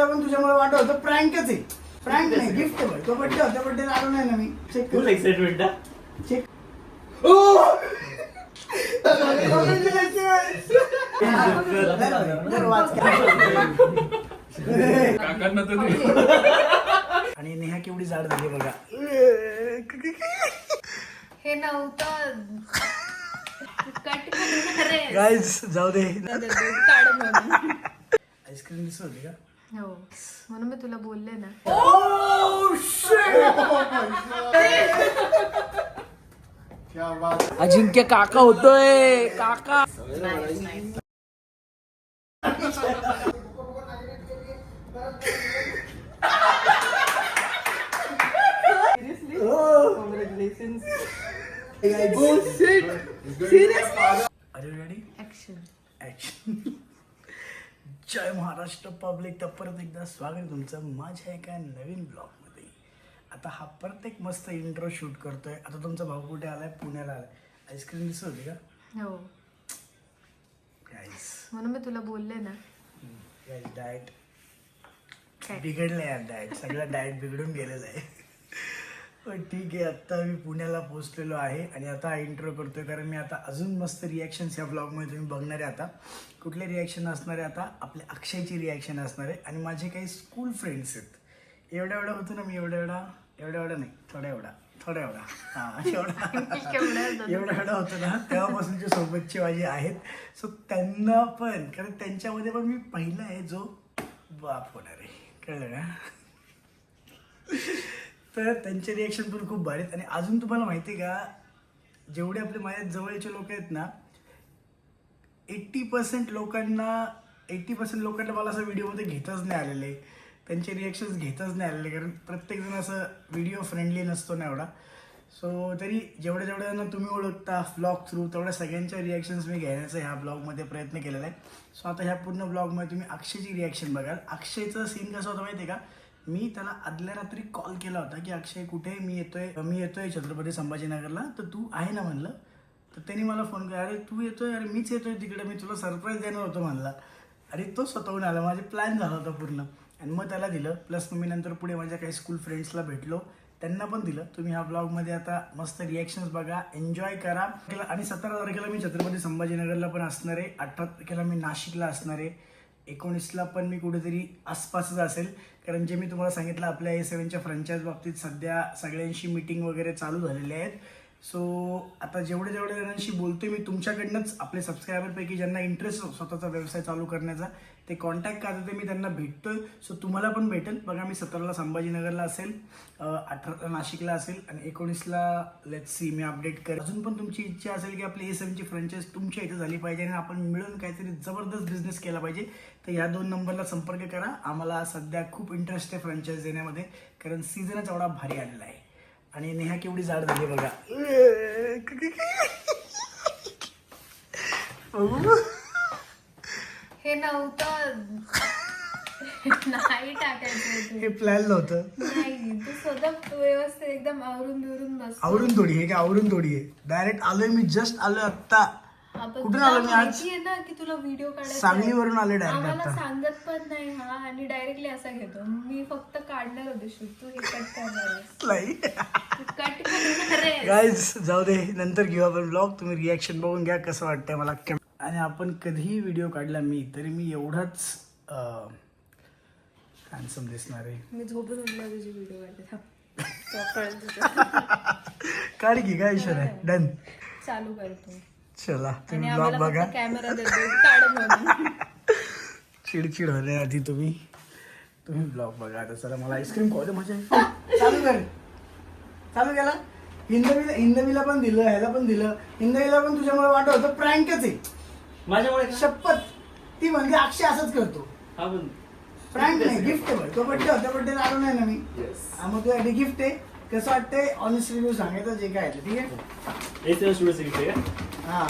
इंदवीला पण तुझ्यामुळे वाटत होतं. प्रँकच आहे. प्रँक नाही गिफ्ट आहे तो बड्डे होता. बड्डे आलो नाही ना मी. चेक फुल एक्साइटमेंट चेक काकांना तर दे. आणि नेहा केवढी जाड झाली बघा. हे नव्हतं. कट करणार आहे. गाईज जाऊ दे काढ म्हणून. आईस्क्रीम दिसत होती का? हो. म्हणून मी तुला बोलले ना. अजिंक्य काका होतोय. काका. अरे रेडी ऍक्शन ऍक्शन जय महाराष्ट्र पब्लिक. तर परत एकदा स्वागत आहे तुमचं माझ्या एका नवीन ब्लॉगमध्ये. आता हा प्रत्येक मस्त इंट्रो शूट करतोय. आता तुमचा भाऊ कुठे आलाय? पुण्याला आलाय. आईस्क्रीम दिसत होती का? हो. गाईस म्हणून मी तुला बोलले ना. गाईस डाएट बिघडलं यार डाएट सगळं डाएट बिघडून गेलेलं आहे. ठीक आहे आत्ता मी पुण्याला पोहोचलेलो आहे आणि आता हा इंट्रो करतोय कारण मी आता अजून मस्त रिॲक्शन्स या ब्लॉगमध्ये तुम्ही बघणार आहे आता. कुठले रिॲक्शन असणार आहे आता? आपल्या अक्षयची रिॲक्शन असणार आहे आणि माझे काही स्कूल फ्रेंड्स आहेत. एवढा एवढा होतो ना मी एवढा एवढा एवढा एवढा नाही थोडा एवढा थोडा एवढा हां एवढा? एवढा एवढा होतो ना. तेव्हापासूनचे सोबतचे माझे आहेत. सो त्यांना पण कारण त्यांच्यामध्ये पण मी पहिला आहे जो बाप होणार आहे. कळलं का तर त्यांचे रिॲक्शन पण खूप भारी आहेत. आणि अजून तुम्हाला माहिती आहे का जेवढे आपले माझ्या जवळचे लोक आहेत ना एट्टी पर्सेंट लोकांना एट्टी पर्सेंट लोकांना मला असं व्हिडिओमध्ये घेतच नाही आलेले. त्यांचे रिॲक्शन्स घेतच नाही आलेले कारण प्रत्येकजण असं व्हिडिओ फ्रेंडली नसतो ना एवढा. सो तरी जेवढ्या जेवढ्यांना तुम्ही ओळखता ब्लॉग थ्रू तेवढ्या सगळ्यांच्या रिॲक्शन्स मी घेण्याचा ह्या ब्लॉगमध्ये प्रयत्न केलेला आहे. सो आता ह्या पूर्ण ब्लॉगमध्ये तुम्ही अक्षयची रिॲक्शन बघाल. अक्षयचं सीन कसं होतं माहिती आहे का? मी त्याला आदल्या रात्री कॉल केला होता की अक्षय कुठे आहे? मी येतोय. मी येतोय छत्रपती संभाजीनगरला. तर तू आहे ना म्हणलं. तर त्यांनी मला फोन केला अरे तू येतोय? अरे मीच येतोय तिकडे. मी तुला सरप्राईज देणार होतो म्हणला. अरे तो स्वतःहून आला. माझे प्लॅन झाला होता पूर्ण. आणि मग त्याला दिलं. प्लस मग मी नंतर पुढे माझ्या काही स्कूल फ्रेंड्सला भेटलो. त्यांना पण दिलं. तुम्ही ह्या ब्लॉगमध्ये आता मस्त रिॲक्शन्स बघा. एन्जॉय करा. आणि सतरा तारखेला मी छत्रपती संभाजीनगरला पण असणार आहे. अठरा तारखेला मी नाशिकला असणार आहे. एकोणीसला पण मी कुठेतरी आसपासच असेल. कारण जे मी तुम्हाला सांगितलं आपल्या ए सेवनच्या फ्रँचाईज बाबतीत सध्या सगळ्यांशी मीटिंग वगैरे चालू झालेले आहेत. सो आता जेवढे जेवढे जणांशी बोलतोय मी तुमच्याकडनंच आपले सबस्क्रायबरपैकी ज्यांना इंटरेस्ट स्वतःचा व्यवसाय चालू करण्याचा ते कॉन्टॅक्ट करतात ते मी त्यांना भेटतोय. सो तुम्हाला पण भेटेल. बघा मी सतराला संभाजीनगरला असेल अठरा नाशिकला असेल आणि एकोणीसला लेट सी मी अपडेट कर अजून पण तुमची इच्छा असेल की आपली एसएमची सेवनची फ्रँचाईज तुमच्या इथे झाली पाहिजे आणि आपण मिळून काहीतरी जबरदस्त बिझनेस केला पाहिजे तर या दोन नंबरला संपर्क करा. आम्हाला सध्या खूप इंटरेस्ट आहे फ्रँचाईज देण्यामध्ये कारण सीझनच एवढा भारी आलेला आहे आणि नेहा केवढी जाड झाली बघा. हे नव्हतं. नाही टाकायचं हे प्लॅन नव्हतं. नाही तू स्वतः व्यवस्थित एकदम आवरून बिवरून बस आवरून थोडी हे काय आवरून थोडी आहे. डायरेक्ट आलोय मी जस्ट आलोय आत्ता. कुठून आलो मी आज ना की तुला व्हिडिओ काढायचा आहे. सांगलीवरून आले डायरेक्ट आम्हाला आता. सांगत पण नाही हा आणि डायरेक्टली असा घेतो. मी फक्त काढणार होते शूट तू हे कट करणार आहेस. तू कट करणार आहेस. गाईज जाऊ दे नंतर घेऊ आपण ब्लॉग तुम्ही रिॲक्शन बघून घ्या कसं वाटतंय मला. कम- आणि आपण कधीही व्हिडिओ काढला मी तरी मी एवढाच हॅन्सम दिसणार आहे. मी झोपून उठल्या तुझी व्हिडिओ काढते. तो कळेल तुझं. काढ की काय इशर आहे डन चालू करतो. चला तुम्ही ब्लॉग बघा. कॅमेरा चिडचिड होण्याआधी तुम्ही. तुम्ही ब्लॉग बघा आता चला मला आईस्क्रीम खाऊ दे मजा आहे. चालू कर. चालू केला? हिंदवीला हिंदवीला पण दिलं ह्याला पण दिलं. हिंदवीला पण तुझ्यामुळे वाटत होतं प्रँकच आहे. माझ्यामुळे? शपथ. ती म्हणजे अक्षय असंच करतो. हा पण प्रँक नाही गिफ्ट आहे तो बड्डे होता बड्डे आलो नाही ना मी. हा, मग तुझ्यासाठी गिफ्ट आहे. कसं वाटतंय ऑनेस्ट रिव्ह्यू सांगायचं जे काय आहे ते, ठीक आहे हे सेवा स्टुडिओ का हा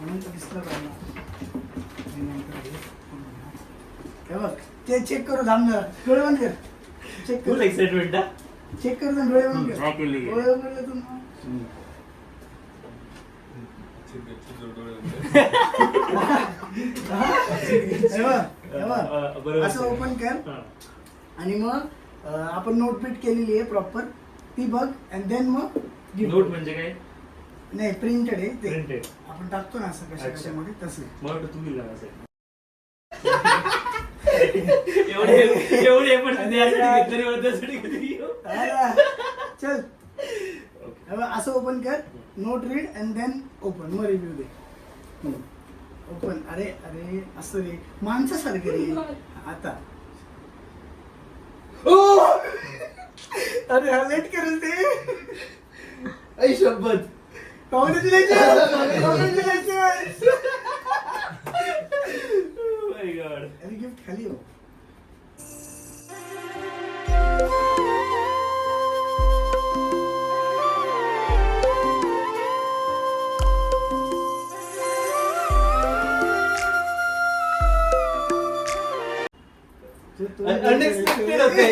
म्हणून तर दिसलं पाहिजे नंतर हे. हे बघ ते चेक करू थांब जरा डोळे बंद कर चेक फुल कर एक्साइटमेंट हा चेक कर ना, डोळे बंद कर केली, केली. डोळे बंद केले तू ना. चिंतेत चिंतेत डोळे बंद. हे बघ हे बघ. अं, बरोबर असं ओपन कर हा. आणि मग आपण नोटपीट केलेली आहे प्रॉपर ती बघ अँड देन मग. नोट म्हणजे काय? नाही प्रिंटेड आहे ते. प्रिंटेड आपण टाकतो ना असं कशा अच्छा. कशामध्ये तसे. मला वाटतं तू दिला असेल एवढे एवढे पण कधी येऊ. चल. असं ओपन कर. Note read and then open मग रिव्ह्यू दे. ओपन अरे अरे असं रे. माणसासारखं रे. आता! अरे हा लेट करेल ते. शपथ कॉंग्रॅच्युलेशन कॉंग्रॅच्युलेशन माय गॉड अरे गिफ्ट खाली हो. अनएक्सपेक्टेड होते.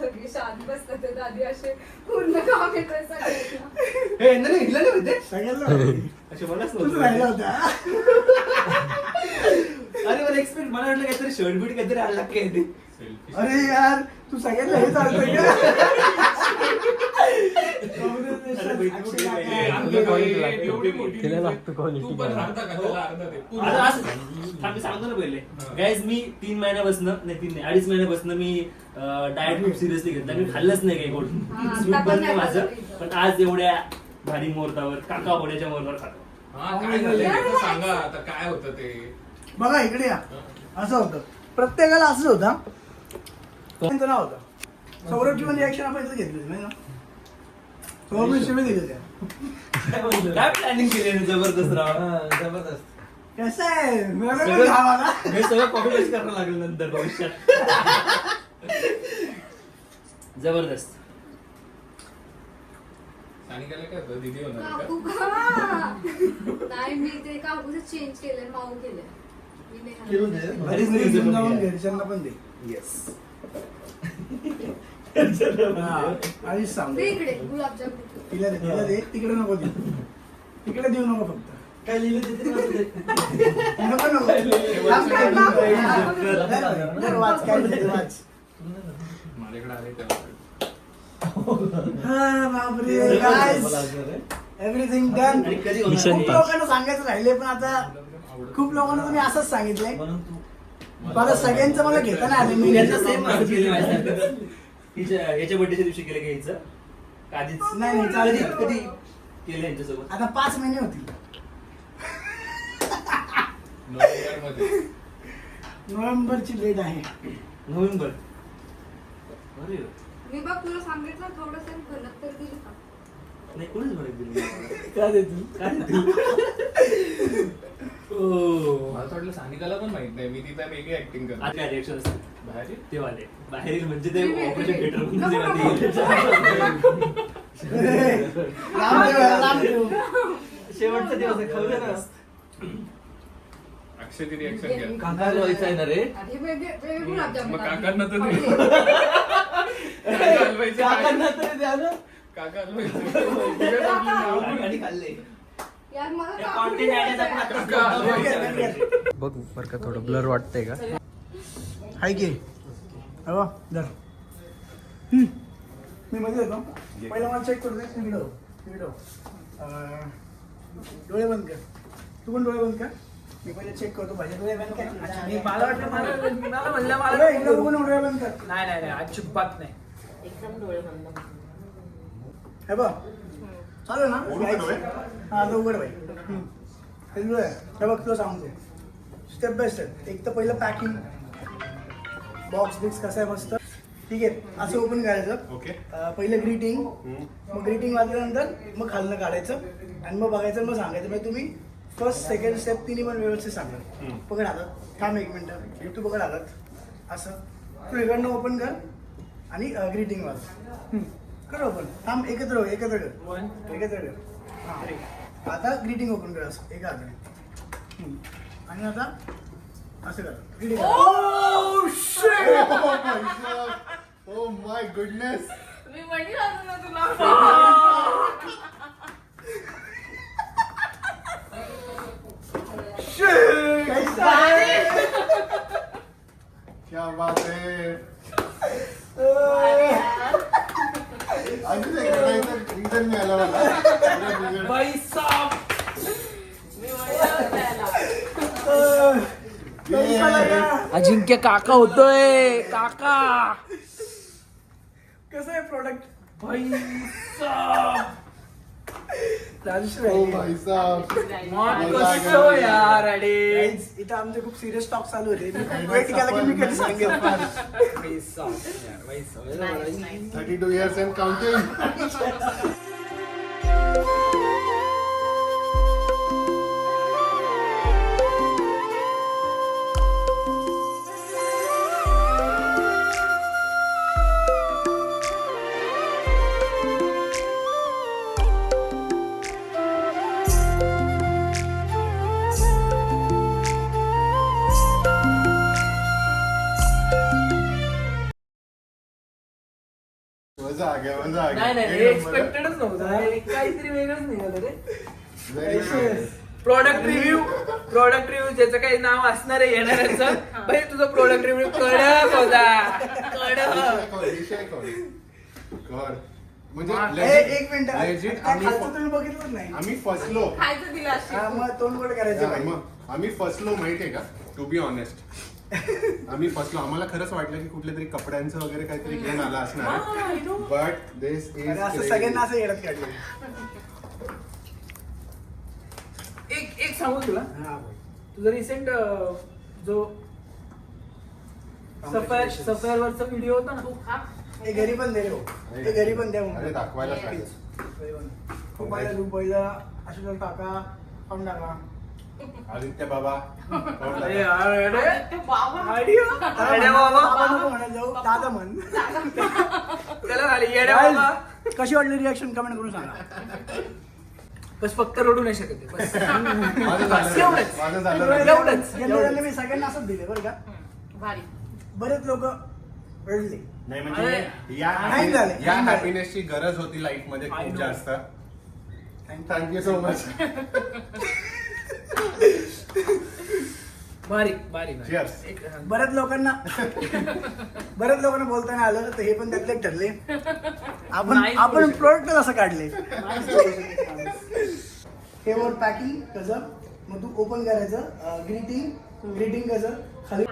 सगळी शांत बसतात ते आधी असे. पूर्ण काम येतोय सगळ्यांना. हे यांना नाही हिला नाही माहिती. सगळ्यांना माहिती. अच्छा मलाच तूच राहिला नव्हतं होता. अरे मला एक्सपेक्ट मला वाटलं काहीतरी शर्ट बीट काहीतरी आला काय ते अरे यार तू सगळ्यांना हे चालतंय मी सांगतो ना पहिले. गाईज मी तीन महिन्यापासून नाही तीन नाही अडीच महिन्यापासून मी डाएट खूप सिरियसली घेतला. मी खाल्लंच नाही काही गोड. स्वीट बंद पण नाही माझं. पण आज एवढ्या भारी मुहूर्तावर काका होण्याच्या मुहूर्तावर खातो. हा सांगा आता काय होतं ते? बघा इकडे या. असं होतं. प्रत्येकाला असंच होता त्यांचं नाव होतं? सौरभची पण रिॲक्शन आपण इथं घेतली नाही ना? सौरभ शिवे दिले त्या काय प्लॅनिंग केली आहे? जबरदस्त राव. जबरदस्त. कसं आहे. हे सगळं करावं लागेल नंतर भविष्यात. जबरदस्त. सानिकाला काय होतं? दीदी होणार आहे काकू का? का? नाही मी ते काकूचं चेंज केलंय माऊ केलंय. मी नाही केलं घालत. ते? नाही घेऊन जाऊन. घरच्यांना पण दे. येस आधीच सांग दे इकडे गुलाबजाम दे. तिला दे तिला दे तिकडे नको देऊ. तिकडे देऊ नको फक्त. काय दे. नको वाच काय. हा, बापरे. एव्हरीथिंग डन खूप लोकांना सांगायचं राहिले पण आता खूप लोकांना तुम्ही असंच सांगितलंय. मला सगळ्यांचं मला घेताना आलं मी याचं सेम. हिच्या याच्या बर्थडेच्या दिवशी केलं घ्यायचं आधीच? नाही, नाही, चालेल. कधी कधी केलं यांच्यासोबत? आता पाच महिने होतील. नोव्हेंबरमध्ये. नोव्हेंबरची डेट आहे. नोव्हेंबर. अरे मी बघ तुला सांगितलं थोडस गलत तर दिली का? नाही कोणीच म्हणत दिली काय देतील? काय देतील? ओ. मला वाटलं सानिकाला पण माहीत नाही मी तिथं वेगळी ऍक्टिंग करतो रिएक्शन बाहेर ते वाले बाहेरील म्हणजे ते ऑपरेशन थिएटर. शेवटचा दिवस आहे, खाऊ दे ना. अक्षयची रिॲक्शन घ्या काकाला व्हायचं आहे ना रे आधी वेगळे वेगळे गुलाबजाम मग. काकांना तर. काका हलवायचे? काकांना तरी द्या ना काका हलवायचे. आणि खाल्ले बघ बरं का थोडं ब्लर वाटतंय का? हाय की? हो धर. मी मध्ये येतो. पहिला मला चेक करू दे. इकडं इकडं डोळे बंद कर. तू पण डोळे बंद कर. मी पहिले चेक करतो माझे डोळे बंद कर. अच्छा, मी- मला वाटलं मला मला म्हणलं मला बघून डोळे बंद कर. नाही नाही नाही अजिबात नाही. हे बघ. चालेल ना? हा आता उघड बाई हम्म. हे हे बघ तुला सांगतो. स्टेप बाय स्टेप एक तर पहिलं पॅकिंग बॉक्स बिक्स कसं आहे मस्त. ठीक आहे? असं ओपन करायचं. ओके अं, पहिलं ग्रीटिंग मग ग्रीटिंग वाचल्यानंतर मग खालनं काढायचं. आणि मग बघायचं मग सांगायचं. म्हणजे तुम्ही फर्स्ट सेकंड स्टेप तिन्ही पण व्यवस्थित सांगा. पकड हातात थांब एक मिनटं. तू पकड हातात असं. तू इकडनं ओपन कर आणि ग्रीटिंग वाच हम्म. कर ओपन थांब एकत्र हो एकत्र कर. एकत्र कर. हां. आता ग्रीटिंग ओपन कर असं. एका हाताने हम्म. आणि आता असं कर. Greeting Oh my goodness. मी म्हणलं ना तुला. क्या बात है? मिळालं मला. अजिंक्य काका होतोय. काका. कसं आहे प्रोडक्ट भाई यार अडे Guys, इथं आमचे खूप सिरियस टॉक चालू होते. वेट केला की मी कधी सांगेल. बाई साहेब यार, बाई साहेब. नाही हे. एक्सपेक्टेडच नव्हतं. हे काहीतरी वेगळंच निघालं रे. प्रोडक्ट रिव्ह्यू प्रोडक्ट रिव्ह्यू ज्याचं काही नाव असणार आहे येणाऱ्याचं. भाई तुझं प्रोडक्ट रिव्ह्यू कडक होता. कडक. म्हणजे एक मिनिट. तुम्ही बघितलंच नाही. आम्ही फसलो. खायचं दिलं असेल. हा, मग तोंड गोड करायचं आम्ही फसलो माहितीये का? टू बी ऑनेस्ट आम्ही फसलो आम्हाला खरंच वाटलं की कुठल्या तरी कपड्यांचं वगैरे काहीतरी घेऊन आला असणार. बट दिस इज असं सगळ्यांना असं येडत काढलं एक एक सांगू तुला? हा. तुझा रिसेंट जो सफायर सफायर वरचा व्हिडिओ होता ना? हे घरी पण दे रे भाऊ. हे घरी पण द्या अरे दाखवायला पाहिजे. पण. खूप पहिला आशुतोष काका खाऊन टाका. आदित्य बाबा. कोण अरे दादा? यार, अरे. अरे. अरे बाबा. बाबा. नको म्हणायला जाऊ. दादा म्हण. त्याला झाले येड्या बाबा. कशी वाटली रिॲक्शन कमेंट करून सांगा. बस फक्त रडू नाही शकत आहे, बस. माझं झालं. एवढंच. माझं झालं. एवढंच. जनरली मी सगळ्यांना असंच दिले बरं का? भारी. बरेच लोक रडले. नाही म्हणजे या नाही झाले, happiness- या नाही झाले. हॅपीनेसची गरज होती लाईफमध्ये I खूप know. जास्त. थँक्यू सो मच बारीक बारीक Cheers. एक बऱ्याच लोकांना बऱ्याच लोकांना बोलता नाही आलं तर हे पण त्यातले ठरले. आपण नाही आपण बोलू शकत. प्रोडक्ट असं काढले. हे वर पॅकिंग कसं? मग तू ओपन करायचं ग्रीटिंग ग्रीटिंग कसं? खाली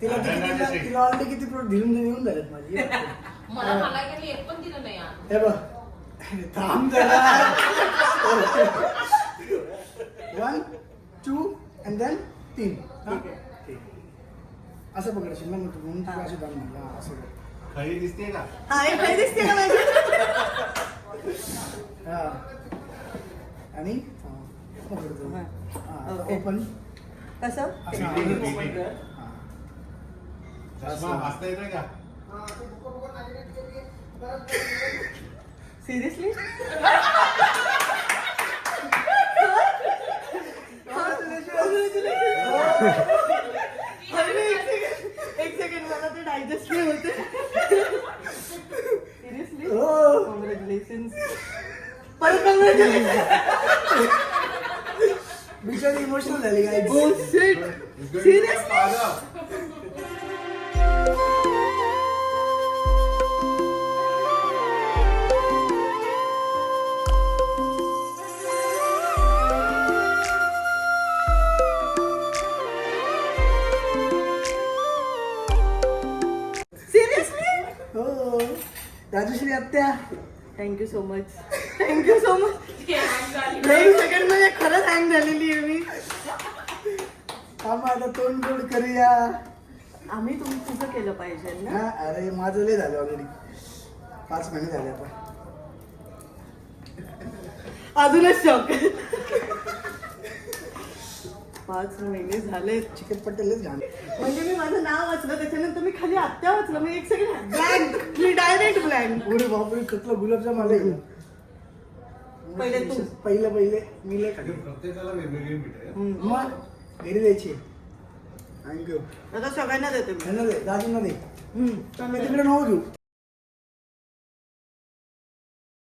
तिला किती तिला तिला ऑलरेडी किती प्रोडक्ट घेऊन घेऊन झालेत माझी. मला मला गेली एक पण दिलं नाही यार. हे बघ. थांब जरा वन टू अँड देन तीन. असं पकडशील ना मग तू म्हणून तुला अशी दाम म्हणला असं. खरी दिसते का? हा एक काही दिसते का माझी? हा. आणि पकडतो. हा, ओपन कसं? वाचता येतोय का? सिरियसली एक सेकंड मला ते डायजेस्ट नाही होते. सिरियसली हो. कॉंग्रॅच्युलेशन परत कॉंग्रॅच्युलेशन बिचारी इमोशनल झाली काय Oh shit! राजश्री आत्या thank you so much thank you so much नाही सेकंडमध्ये खरंच हँग झालेली आहे मी. आता तोंड गोड करूया. आम्ही तुम्ही तुझं केलं पाहिजे ना? हा अरे माझं लय झालं ऑलरेडी पाच महिने झाले आता. अजूनच शॉक पाच महिने झाले चिकन पटेलच घाण. म्हणजे मी माझं नाव वाचलं त्याच्यानंतर मी खाली आत्या वाचलं मी एक सेकंड ब्लँक मी डायरेक्ट ब्लँक पुढे बापरे कसलं गुलाबजाम आले. पहिले तू. पहिले पहिले मी लय खाल्ले. प्रत्येकाला वेगवेगळी मिठ आहे मग घरी द्यायची. थँक्यू आता सगळ्यांना देते मी. दे दादूंना दे. तिकडे नको घेऊ.